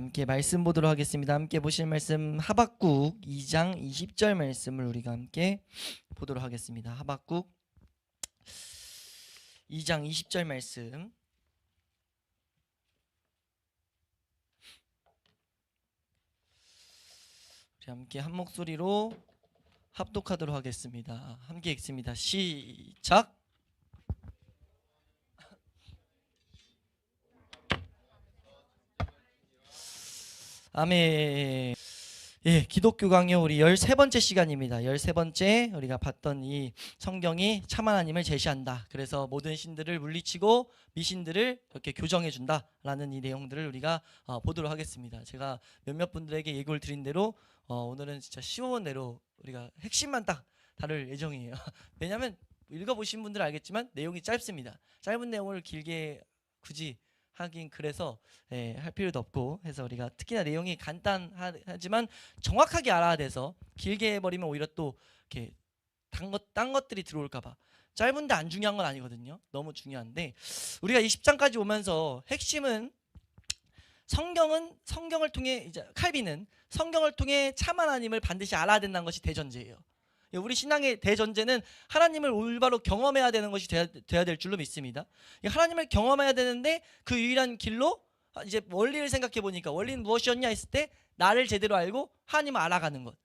함께 말씀 보도록 하겠습니다. 함께 보실 말씀 하박국 2장 20절 말씀을 우리가 함께 보도록 하겠습니다. 하박국 2장 20절 말씀 우리 함께 한 목소리로 합독하도록 하겠습니다. 함께 읽습니다. 시작. 아멘. 예, 기독교 강요 우리 13번째 시간입니다. 13번째 우리가 봤던 이 성경이 참 하나님을 제시한다. 그래서 모든 신들을 물리치고 미신들을 이렇게 교정해 준다라는 이 내용들을 우리가 어, 보도록 하겠습니다. 제가 몇몇 분들에게 예고를 드린 대로 어, 오늘은 진짜 쉬운 대로 우리가 핵심만 딱 다룰 예정이에요. 왜냐하면 읽어 보신 분들은 알겠지만 내용이 짧습니다. 짧은 내용을 길게 굳이 하긴 그래서 예, 할 필요도 없고 해서 우리가 특히나 내용이 간단하지만 정확하게 알아야 돼서 길게 해버리면 오히려 또 이렇게 딴, 것, 딴 것들이 들어올까봐 짧은데 안 중요한 건 아니거든요. 너무 중요한데 우리가 이 10장까지 오면서 핵심은 성경은 성경을 통해 이제 칼빈은 성경을 통해 참 하나님을 반드시 알아야 된다는 것이 대전제예요. 예, 우리 신앙의 대전제는 하나님을 올바로 경험해야 되는 것이 돼야, 돼야 될 줄로 믿습니다. 이 하나님을 경험해야 되는데 그 유일한 길로 아, 이제 원리를 생각해 보니까 원리는 무엇이었냐 했을 때 나를 제대로 알고 하나님을 알아가는 것.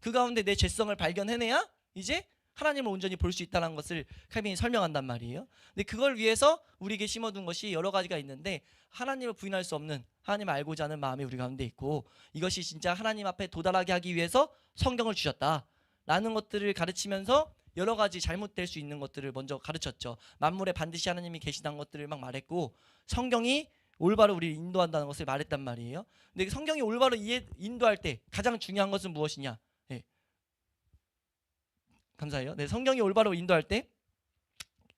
그 가운데 내 죄성을 발견해내야 이제 하나님을 온전히 볼 수 있다는 것을 칼빈이 설명한단 말이에요. 근데 그걸 위해서 우리에게 심어둔 것이 여러 가지가 있는데 하나님을 부인할 수 없는 하나님을 알고자 하는 마음이 우리 가운데 있고 이것이 진짜 하나님 앞에 도달하게 하기 위해서 성경을 주셨다. 라는 것들을 가르치면서 여러 가지 잘못될 수 있는 것들을 먼저 가르쳤죠. 만물에 반드시 하나님이 계시다는 것들을 막 말했고 성경이 올바로 우리를 인도한다는 것을 말했단 말이에요. 근데 성경이 올바로 이해, 인도할 때 가장 중요한 것은 무엇이냐? 네. 감사해요. 네, 성경이 올바로 인도할 때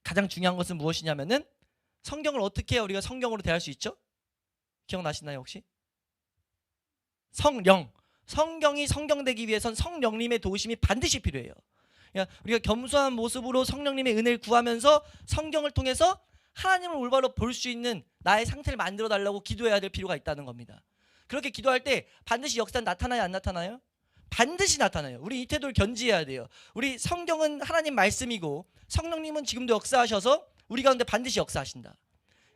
가장 중요한 것은 무엇이냐면은 성경을 어떻게 우리가 성경으로 대할 수 있죠? 기억나시나요 혹시? 성령. 성경이 성경되기 위해선 성령님의 도우심이 반드시 필요해요. 우리가 겸손한 모습으로 성령님의 은혜를 구하면서 성경을 통해서 하나님을 올바로 볼 수 있는 나의 상태를 만들어 달라고 기도해야 될 필요가 있다는 겁니다. 그렇게 기도할 때 반드시 역사는 나타나요, 안 나타나요? 반드시 나타나요. 우리 이 태도를 견지해야 돼요. 우리 성경은 하나님 말씀이고 성령님은 지금도 역사하셔서 우리 가운데 반드시 역사하신다.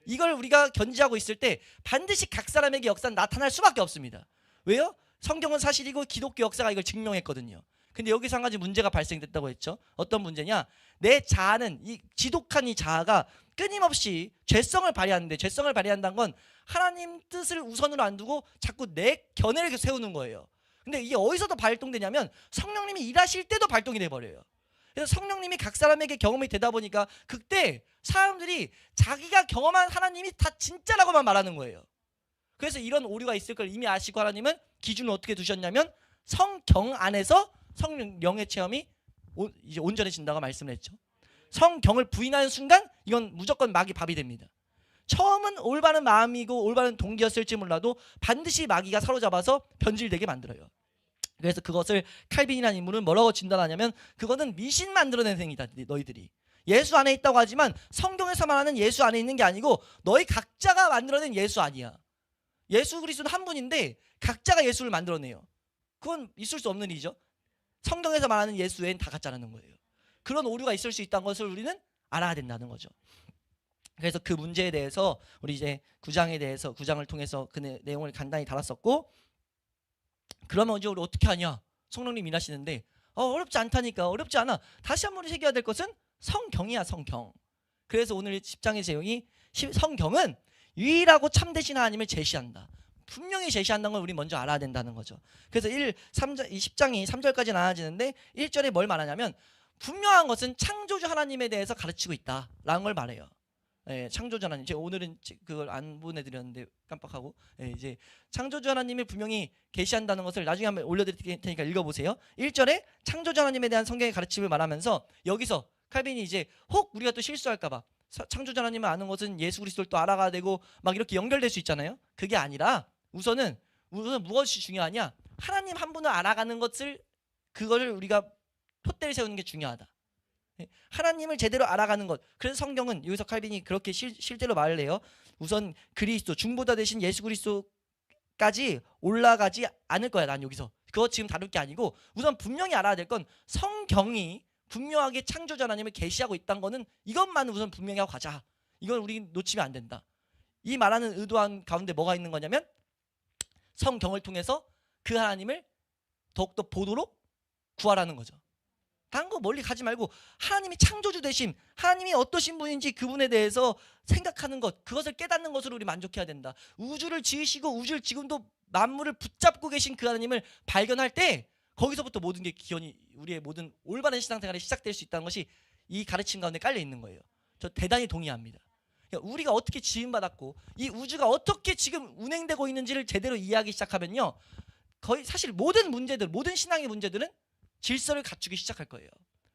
이걸 우리가 견지하고 있을 때 반드시 각 사람에게 역사는 나타날 수밖에 없습니다. 왜요? 성경은 사실이고 기독교 역사가 이걸 증명했거든요. 근데 여기서 한 가지 문제가 발생됐다고 했죠. 어떤 문제냐? 내 자아는 이 지독한 이 자아가 끊임없이 죄성을 발휘하는데 죄성을 발휘한다는 건 하나님 뜻을 우선으로 안 두고 자꾸 내 견해를 세우는 거예요. 근데 이게 어디서도 발동되냐면 성령님이 일하실 때도 발동이 돼 버려요. 그래서 성령님이 각 사람에게 경험이 되다 보니까 그때 사람들이 자기가 경험한 하나님이 다 진짜라고만 말하는 거예요. 그래서 이런 오류가 있을 걸 이미 아시고 하나님은 기준을 어떻게 두셨냐면 성경 안에서 성령의 체험이 오- 이제 온전해진다고 말씀을 했죠. 성경을 부인하는 순간 이건 무조건 마귀 밥이 됩니다. 처음은 올바른 마음이고 올바른 동기였을지 몰라도 반드시 마귀가 사로잡아서 변질되게 만들어요. 그래서 그것을 칼빈이라는 인물은 뭐라고 진단하냐면 그거는 미신 만들어낸 행위다 너희들이 예수 안에 있다고 하지만 성경에서 말하는 예수 안에 있는 게 아니고 너희 각자가 만들어낸 예수 아니야. 예수 그리스도는 한 분인데 각자가 예수를 만들어내요. 그건 있을 수 없는 일이죠. 성경에서 말하는 예수 외엔 다 가짜라는 거예요. 그런 오류가 있을 수 있다는 것을 우리는 알아야 된다는 거죠. 그래서 그 문제에 대해서 우리 이제 구장에 대해서 구장을 통해서 그 내- 내용을 간단히 다뤘었고 그러면 이제 우리 어떻게 하냐? 성령님 일하시는데 어, 어렵지 않다니까 어렵지 않아. 다시 한 번 새겨야 될 것은 성경이야 성경. 그래서 오늘 10장의 제용이 시- 성경은 유일하고 참되신 하나님을 제시한다. 분명히 제시한다는 걸 우리 먼저 알아야 된다는 거죠. 그래서 1, 3장, 이 10장이 3절까지 나눠지는데 1절에 뭘 말하냐면 분명한 것은 창조주 하나님에 대해서 가르치고 있다라는 걸 말해요. 예, 창조주 하나님. 제가 오늘은 지- 그걸 안 보내드렸는데 깜빡하고 예, 이제 창조주 하나님을 분명히 계시한다는 것을 나중에 한번 올려드릴 테니까 읽어보세요. 1절에 창조주 하나님에 대한 성경의 가르침을 말하면서 여기서 칼빈이 이제 혹 우리가 또 실수할까봐 사- 창조주 하나님을 아는 것은 예수 그리스도를 또 알아가야 되고 막 이렇게 연결될 수 있잖아요. 그게 아니라 우선은 우선 무엇이 중요하냐? 하나님 한 분을 알아가는 것을 그거를 우리가 폿대를 세우는 게 중요하다. 예, 하나님을 제대로 알아가는 것. 그래서 성경은 여기서 칼빈이 그렇게 실, 실제로 말을 해요. 우선 그리스도 중보다 대신 예수 그리스도까지 올라가지 않을 거야. 난 여기서 그거 지금 다룰 게 아니고 우선 분명히 알아야 될 건 성경이 분명하게 창조자 하나님을 계시하고 있다는 거는 이것만 우선 분명히 하고 가자. 이걸 우리 놓치면 안 된다. 이 말하는 의도한 가운데 뭐가 있는 거냐면 성경을 통해서 그 하나님을 더욱더 보도록 구하라는 거죠. 다른 거 멀리 가지 말고 하나님이 창조주 되심, 하나님이 어떠신 분인지 그분에 대해서 생각하는 것, 그것을 깨닫는 것으로 우리 만족해야 된다. 우주를 지으시고 우주를 지금도 만물을 붙잡고 계신 그 하나님을 발견할 때 거기서부터 모든 게 기원이 우리의 모든 올바른 신앙생활이 시작될 수 있다는 것이 이 가르침 가운데 깔려 있는 거예요. 저 대단히 동의합니다. 그러니까 우리가 어떻게 지음받았고 이 우주가 어떻게 지금 운행되고 있는지를 제대로 이해하기 시작하면요. 거의 사실 모든 문제들, 모든 신앙의 문제들은 질서를 갖추기 시작할 거예요.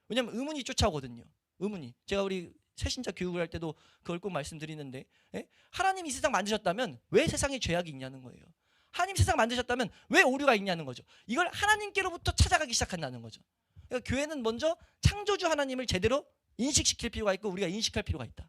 왜냐하면 의문이 쫓아오거든요. 의문이. 제가 우리 새신자 교육을 할 때도 그걸 꼭 말씀드리는데 예? 하나님이 이 세상 만드셨다면 왜 세상에 죄악이 있냐는 거예요. 하나님 세상 만드셨다면 왜 오류가 있냐는 거죠. 이걸 하나님께로부터 찾아가기 시작한다는 거죠. 그러니까 교회는 먼저 창조주 하나님을 제대로 인식시킬 필요가 있고 우리가 인식할 필요가 있다.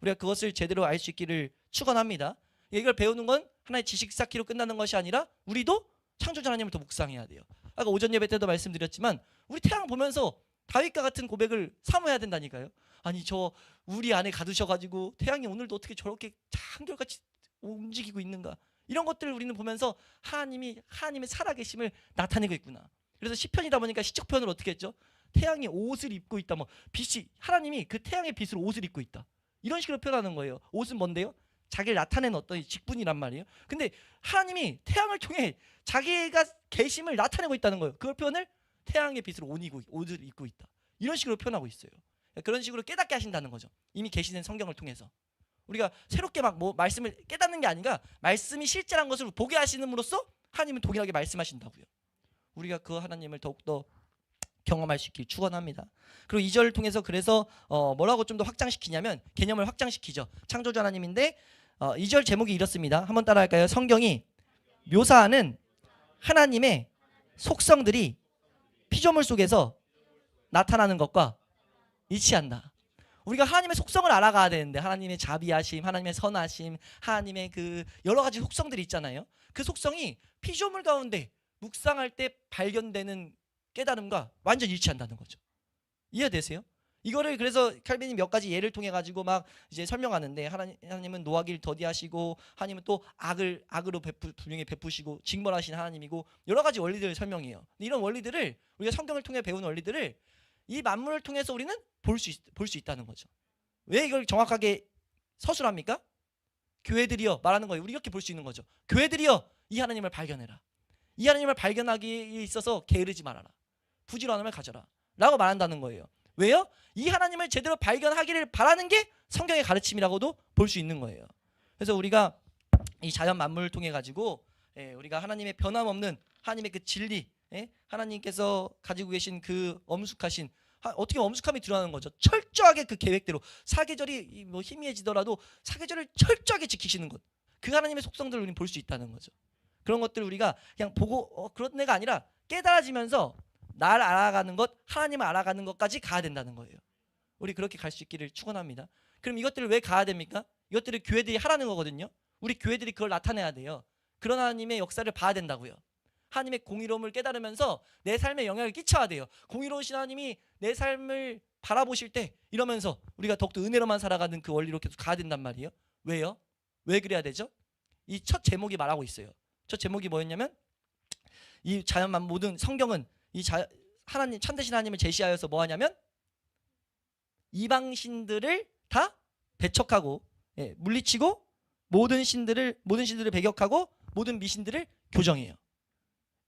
우리가 그것을 제대로 알 수 있기를 축원합니다. 이걸 배우는 건 하나의 지식 쌓기로 끝나는 것이 아니라 우리도 창조주 하나님을 더 묵상해야 돼요. 아까 오전 예배 때도 말씀드렸지만 우리 태양 보면서 다윗과 같은 고백을 사모해야 된다니까요. 아니 저 우리 안에 가두셔가지고 태양이 오늘도 어떻게 저렇게 한결같이 움직이고 있는가 이런 것들을 우리는 보면서 하나님이 하나님의 살아계심을 나타내고 있구나. 그래서 시편이다 보니까 시적 표현을 어떻게 했죠? 태양이 옷을 입고 있다. 뭐 빛이 하나님이 그 태양의 빛으로 옷을 입고 있다. 이런 식으로 표현하는 거예요. 옷은 뭔데요? 자기를 나타내는 어떤 직분이란 말이에요. 근데 하나님이 태양을 통해 자기가 계심을 나타내고 있다는 거예요. 그걸 표현을 태양의 빛으로 옷 입고, 옷을 입고 있다. 이런 식으로 표현하고 있어요. 그런 식으로 깨닫게 하신다는 거죠. 이미 계시된 성경을 통해서. 우리가 새롭게 막 뭐 말씀을 깨닫는 게 아니라 말씀이 실제란 것을 보게 하시는으로써 하나님은 동일하게 말씀하신다고요. 우리가 그 하나님을 더욱더 경험할 수 있길 축원합니다. 그리고 2절을 통해서 그래서 어 뭐라고 좀 더 확장시키냐면 개념을 확장시키죠. 창조주 하나님인데 어 2절 제목이 이렇습니다. 한번 따라할까요? 성경이 묘사하는 하나님의 속성들이 피조물 속에서 나타나는 것과 일치한다. 우리가 하나님의 속성을 알아가야 되는데 하나님의 자비하심, 하나님의 선하심, 하나님의 그 여러 가지 속성들이 있잖아요. 그 속성이 피조물 가운데 묵상할 때 발견되는 깨달음과 완전 일치한다는 거죠. 이해되세요? 이거를 그래서 칼빈이 몇 가지 예를 통해 가지고 막 이제 설명하는데 하나님, 하나님은 노하기를 더디하시고 하나님은 또 악을 악으로 베푸, 분명히 베푸시고 징벌하신 하나님이고 여러 가지 원리들을 설명해요. 이런 원리들을 우리가 성경을 통해 배운 원리들을 이 만물을 통해서 우리는 볼 수 볼 수 있다는 거죠. 왜 이걸 정확하게 서술합니까? 교회들이여 말하는 거예요. 우리 이렇게 볼 수 있는 거죠. 교회들이여 이 하나님을 발견해라. 이 하나님을 발견하기에 있어서 게으르지 말아라. 부지런함을 가져라. 라고 말한다는 거예요. 왜요? 이 하나님을 제대로 발견하기를 바라는 게 성경의 가르침이라고도 볼 수 있는 거예요. 그래서 우리가 이 자연 만물을 통해 가지고 예, 우리가 하나님의 변함없는 하나님의 그 진리, 예? 하나님께서 가지고 계신 그 엄숙하신 하- 어떻게 엄숙함이 드러나는 거죠. 철저하게 그 계획대로 사계절이 이뭐 희미해지더라도 사계절을 철저하게 지키시는 것. 그 하나님의 속성들을 우리는 볼 수 있다는 거죠. 그런 것들을 우리가 그냥 보고 어, 그런 애가 아니라 깨달아지면서 날 알아가는 것, 하나님을 알아가는 것까지 가야 된다는 거예요. 우리 그렇게 갈 수 있기를 축원합니다. 그럼 이것들을 왜 가야 됩니까? 이것들을 교회들이 하라는 거거든요. 우리 교회들이 그걸 나타내야 돼요. 그런 하나님의 역사를 봐야 된다고요. 하나님의 공의로움을 깨달으면서 내 삶에 영향을 끼쳐야 돼요. 공의로우신 하나님이 내 삶을 바라보실 때 이러면서 우리가 더욱더 은혜로만 살아가는 그 원리로 계속 가야 된단 말이에요. 왜요? 왜 그래야 되죠? 이 첫 제목이 말하고 있어요. 첫 제목이 뭐였냐면 이 자연만 모든 성경은 이 자, 하나님 참되신 하나님을 제시하여서 뭐 하냐면 이방 신들을 다 배척하고 예, 물리치고 모든 신들을 모든 신들을 배격하고 모든 미신들을 교정해요.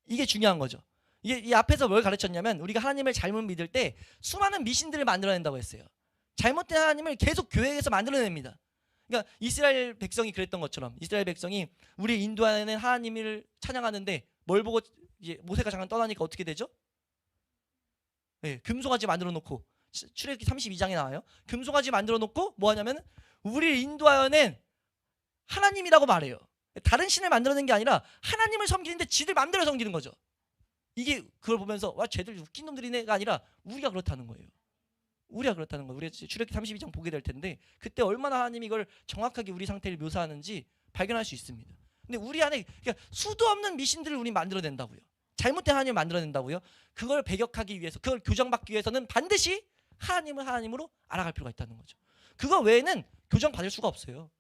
이게 중요한 거죠. 이게 이 앞에서 뭘 가르쳤냐면 우리가 하나님을 잘못 믿을 때 수많은 미신들을 만들어낸다고 했어요. 잘못된 하나님을 계속 교회에서 만들어냅니다. 그러니까 이스라엘 백성이 그랬던 것처럼 이스라엘 백성이 우리 인도하는 하나님을 찬양하는데 뭘 보고 모세가 잠깐 떠나니까 어떻게 되죠? 예, 금송아지 만들어 놓고 시- 출애굽기 32장에 나와요. 금송아지 만들어 놓고 뭐 하냐면 우리를 인도하여낸 하나님이라고 말해요. 다른 신을 만들어낸 게 아니라 하나님을 섬기는데 지들 마음대로 섬기는 거죠. 이게 그걸 보면서 와 쟤들 웃긴 놈들이네가 아니라 우리가 그렇다는 거예요. 우리가 그렇다는 거예요. 우리가 출애굽기 32장 보게 될 텐데 그때 얼마나 하나님이 이걸 정확하게 우리 상태를 묘사하는지 발견할 수 있습니다. 근데 우리 안에 그러니까 수도 없는 미신들을 우리 만들어낸다고요. 잘못된 하나님을 만들어낸다고요. 그걸 배격하기 위해서 그걸 교정받기 위해서는 반드시 하나님을 하나님으로 알아갈 필요가 있다는 거죠. 그거 외에는 교정받을 수가 없어요.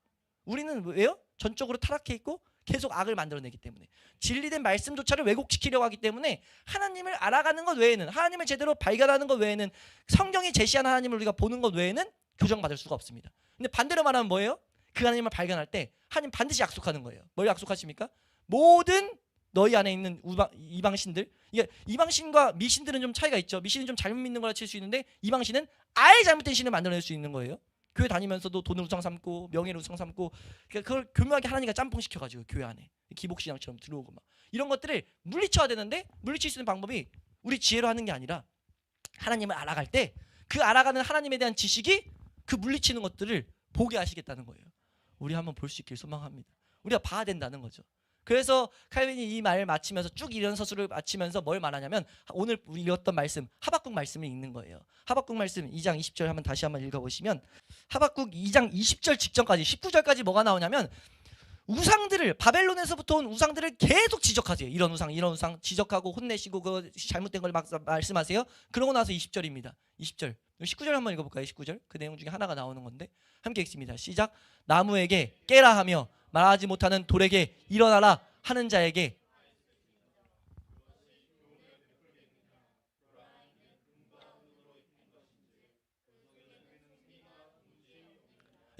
우리는 왜요? 전적으로 타락해 있고 계속 악을 만들어내기 때문에 진리된 말씀조차를 왜곡시키려고 하기 때문에 하나님을 알아가는 것 외에는 하나님을 제대로 발견하는 것 외에는 성경이 제시한 하나님을 우리가 보는 것 외에는 교정받을 수가 없습니다. 근데 반대로 말하면 뭐예요? 그 하나님을 발견할 때 하나님 반드시 약속하는 거예요. 뭘 약속하십니까? 모든 너희 안에 있는 우방, 이방신들 이게 이방신과 미신들은 좀 차이가 있죠. 미신은 좀 잘못 믿는 거라 칠 수 있는데 이방신은 아예 잘못된 신을 만들어낼 수 있는 거예요. 교회 다니면서도 돈을 우상 삼고 명예를 우상 삼고 그러니까 그걸 교묘하게 하나님과 짬뽕 시켜가지고 교회 안에 기복신앙처럼 들어오고 막 이런 것들을 물리쳐야 되는데 물리칠 수 있는 방법이 우리 지혜로 하는 게 아니라 하나님을 알아갈 때 그 알아가는 하나님에 대한 지식이 그 물리치는 것들을 보게 하시겠다는 거예요. 우리 한번 볼 수 있길 소망합니다. 우리가 봐야 된다는 거죠. 그래서 칼빈이 이 말을 마치면서 쭉 이런 서술을 마치면서 뭘 말하냐면 오늘 우리 읽었던 말씀 하박국 말씀을 읽는 거예요. 하박국 말씀 2장 20절 한번 다시 한번 읽어보시면 하박국 2장 20절 직전까지 19절까지 뭐가 나오냐면 우상들을 바벨론에서부터 온 우상들을 계속 지적하세요. 이런 우상, 이런 우상 지적하고 혼내시고 그 잘못된 걸 막 말씀하세요. 그러고 나서 20절입니다. 20절. 19절 한번 읽어볼까요? 19절. 그 내용 중에 하나가 나오는 건데 함께 읽습니다. 시작. 나무에게 깨라 하며 말하지 못하는 돌에게 일어나라 하는 자에게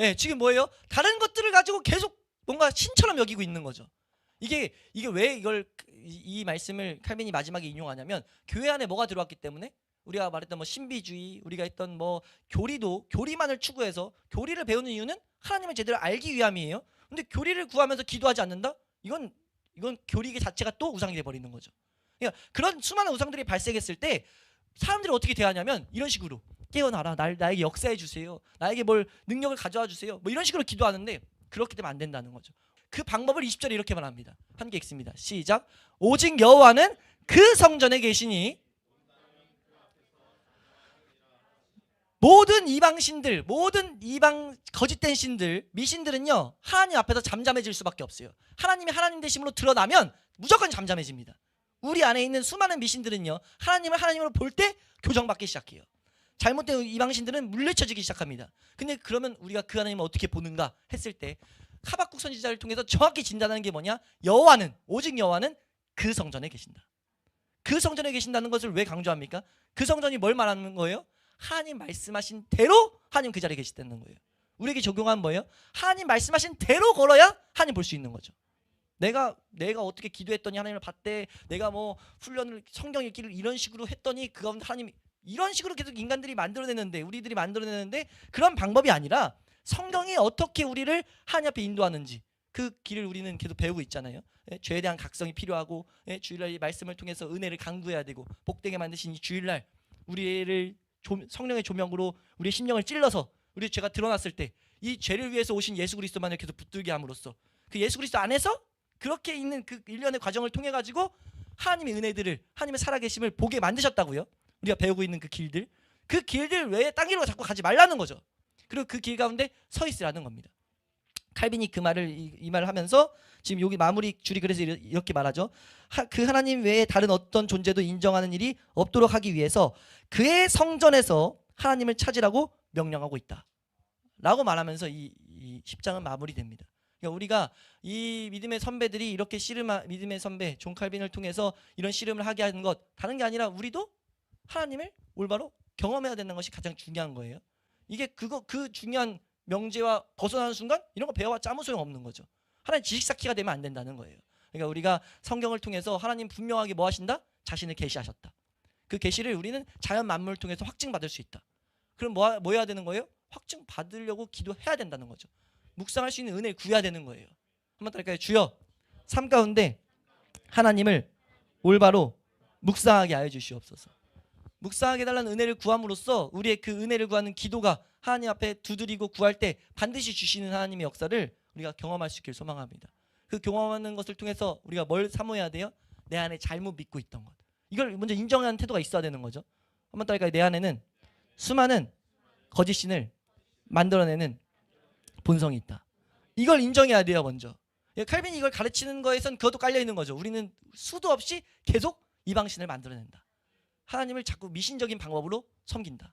예, 지금 뭐예요? 다른 것들을 가지고 계속 뭔가 신처럼 여기고 있는 거죠. 이게 이게 왜 이걸 이, 이 말씀을 칼빈이 마지막에 인용하냐면 교회 안에 뭐가 들어왔기 때문에 우리가 말했던 뭐 신비주의, 우리가 했던 뭐 교리도 교리만을 추구해서 교리를 배우는 이유는 하나님을 제대로 알기 위함이에요. 근데 교리를 구하면서 기도하지 않는다? 이건 이건 교리 자체가 또 우상이 돼 버리는 거죠. 그러니까 그런 수많은 우상들이 발생했을 때 사람들이 어떻게 대하냐면 이런 식으로 깨어나라 날 나에게 역사해 주세요. 나에게 뭘 능력을 가져와 주세요. 뭐 이런 식으로 기도하는데 그렇게 되면 안 된다는 거죠. 그 방법을 20절에 이렇게 말합니다. 함께 읽습니다. 시작. 오직 여호와는 그 성전에 계시니 모든 이방 신들 모든 이방 거짓된 신들 미신들은요 하나님 앞에서 잠잠해질 수밖에 없어요 하나님이 하나님 되심으로 드러나면 무조건 잠잠해집니다 우리 안에 있는 수많은 미신들은요 하나님을 하나님으로 볼 때 교정받기 시작해요 잘못된 이방 신들은 물리쳐지기 시작합니다. 근데 그러면 우리가 그 하나님을 어떻게 보는가 했을 때 하박국 선지자를 통해서 정확히 진단하는 게 뭐냐? 여호와는 오직 여호와는 그 성전에 계신다. 그 성전에 계신다는 것을 왜 강조합니까? 그 성전이 뭘 말하는 거예요? 하나님 말씀하신 대로 하나님 그 자리에 계시다는 거예요. 우리에게 적용한 뭐예요? 하나님 말씀하신 대로 걸어야 하나님 볼 수 있는 거죠. 내가 내가 어떻게 기도했더니 하나님을 봤대. 내가 뭐 훈련을 성경 읽기를 이런 식으로 했더니 그 가운데 하나님이 이런 식으로 계속 인간들이 만들어내는데 우리들이 만들어내는데 그런 방법이 아니라 성경이 어떻게 우리를 하나님 앞에 인도하는지 그 길을 우리는 계속 배우고 있잖아요. 예, 죄에 대한 각성이 필요하고 예, 주일날 이 말씀을 통해서 은혜를 강구해야 되고 복되게 만드신 이 주일날 우리를 조, 성령의 조명으로 우리의 심령을 찔러서 우리 죄가 드러났을 때 이 죄를 위해서 오신 예수 그리스도만을 계속 붙들게 함으로써 그 예수 그리스도 안에서 그렇게 있는 그 일련의 과정을 통해 가지고 하나님의 은혜들을 하나님의 살아계심을 보게 만드셨다고요. 우리가 배우고 있는 그 길들 그 길들 외에 딴 길로 자꾸 가지 말라는 거죠. 그리고 그 길 가운데 서 있으라는 겁니다. 칼빈이 그 말을 이, 이 말을 하면서 지금 여기 마무리 줄이 그래서 이렇게 말하죠. 하, 그 하나님 외에 다른 어떤 존재도 인정하는 일이 없도록 하기 위해서 그의 성전에서 하나님을 찾으라고 명령하고 있다. 라고 말하면서 이, 이 10장은 마무리됩니다. 그러니까 우리가 이 믿음의 선배들이 이렇게 씨름하 믿음의 선배 존 칼빈을 통해서 이런 씨름을 하게 하는 것 다른 게 아니라 우리도 하나님을 올바로 경험해야 되는 것이 가장 중요한 거예요. 이게 그거 그 중요한 명제와 벗어나는 순간 이런 거 배워봤자 아무 소용 없는 거죠. 하나님 지식 쌓기가 되면 안 된다는 거예요. 그러니까 우리가 성경을 통해서 하나님 분명하게 뭐 하신다? 자신을 계시하셨다. 그 계시를 우리는 자연 만물을 통해서 확증받을 수 있다. 그럼 뭐, 뭐 해야 되는 거예요? 확증 받으려고 기도해야 된다는 거죠. 묵상할 수 있는 은혜를 구해야 되는 거예요. 한번 따라할까요? 주여 삶 가운데 하나님을 올바로 묵상하게 하여 주시옵소서. 묵상하게 달라는 은혜를 구함으로써 우리의 그 은혜를 구하는 기도가 하나님 앞에 두드리고 구할 때 반드시 주시는 하나님의 역사를 우리가 경험할 수 있길 소망합니다. 그 경험하는 것을 통해서 우리가 뭘 사모해야 돼요? 내 안에 잘못 믿고 있던 것. 이걸 먼저 인정하는 태도가 있어야 되는 거죠. 한번 따라할까요? 내 안에는 수많은 거짓신을 만들어내는 본성이 있다. 이걸 인정해야 돼요, 먼저. 예, 칼빈이 이걸 가르치는 거에선 그것도 깔려 있는 거죠. 우리는 수도 없이 계속 이방신을 만들어낸다. 하나님을 자꾸 미신적인 방법으로 섬긴다.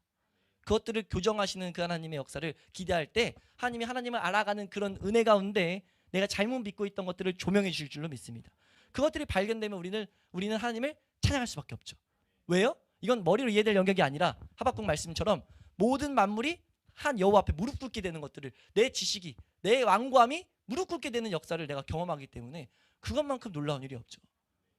그것들을 교정하시는 그 하나님의 역사를 기대할 때 하나님이 하나님을 알아가는 그런 은혜 가운데 내가 잘못 믿고 있던 것들을 조명해 주실 줄로 믿습니다. 그것들이 발견되면 우리는 우리는 하나님을 찬양할 수밖에 없죠. 왜요? 이건 머리로 이해될 영역이 아니라 하박국 말씀처럼 모든 만물이 한 여호와 앞에 무릎 꿇게 되는 것들을 내 지식이 내 완고함이 무릎 꿇게 되는 역사를 내가 경험하기 때문에 그것만큼 놀라운 일이 없죠.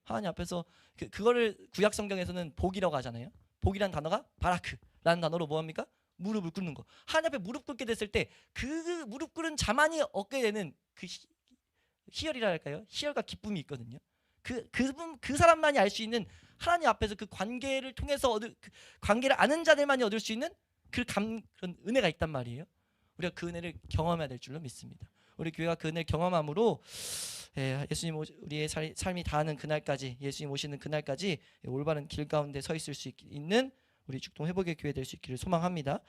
하나님 앞에서 그, 그거를 구약 성경에서는 복이라고 하잖아요. 복이란 단어가 바라크라는 단어로 뭐합니까? 무릎을 꿇는 거. 하나님 앞에 무릎 꿇게 됐을 때 그 무릎 꿇은 자만이 얻게 되는 그 희, 희열이라 할까요? 희열과 기쁨이 있거든요. 그 그분 그 사람만이 알 수 있는 하나님 앞에서 그 관계를 통해서 얻을 그 관계를 아는 자들만이 얻을 수 있는 그 감, 그런 은혜가 있단 말이에요. 우리가 그 은혜를 경험해야 될 줄로 믿습니다. 우리 교회가 그 은혜를 경험함으로 예, 예수님 오- 우리의 살, 삶이 다하는 그날까지 예수님 오시는 그날까지 올바른 길 가운데 서 있을 수 있- 있는 우리 축동 회복의 교회 될 수 있기를 소망합니다.